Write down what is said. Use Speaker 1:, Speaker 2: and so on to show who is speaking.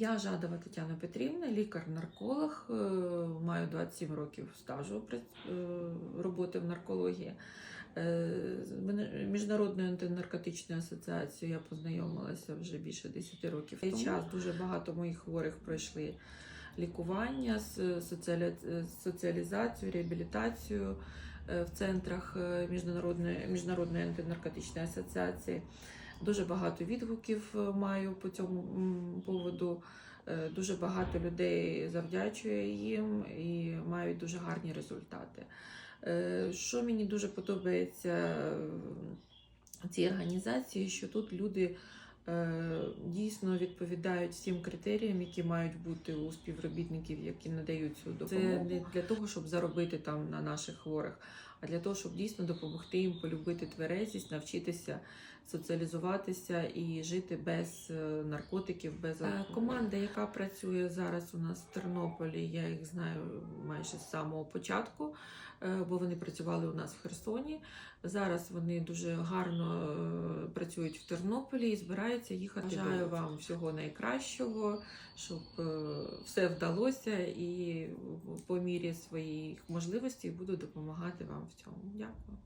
Speaker 1: Я Жадова Тетяна Петрівна, лікар-нарколог, е, маю 27 років стажу е, роботи в наркології. Е, З Міжнародною антинаркотичною асоціацією я познайомилася вже більше 10 років. Цей час дуже багато моїх хворих пройшли лікування, соціалізацію, реабілітацію в центрах Міжнародної, Міжнародної антинаркотичної асоціації. Дуже багато відгуків е, маю по цьому поводу. Е, Дуже багато людей завдячує їм і мають дуже гарні результати. Е, Що мені дуже подобається в цій організації, що тут люди дійсно відповідають всім критеріям, які мають бути у співробітників, які надають цю допомогу. Це не для того, щоб заробити там на наших хворих, а для того, щоб дійсно допомогти їм полюбити тверезість, навчитися соціалізуватися і жити без е, наркотиків, без алкоголю. команда, яка працює зараз у нас в Тернополі. Я їх знаю майже з самого початку, е, бо вони працювали у нас в Херсоні. Зараз вони дуже гарно е, працюють в Тернополі і збираються їхати. Бажаю вам всього найкращого, щоб е, все вдалося, і по мірі своїх можливостей буду допомагати вам в цьому. Дякую.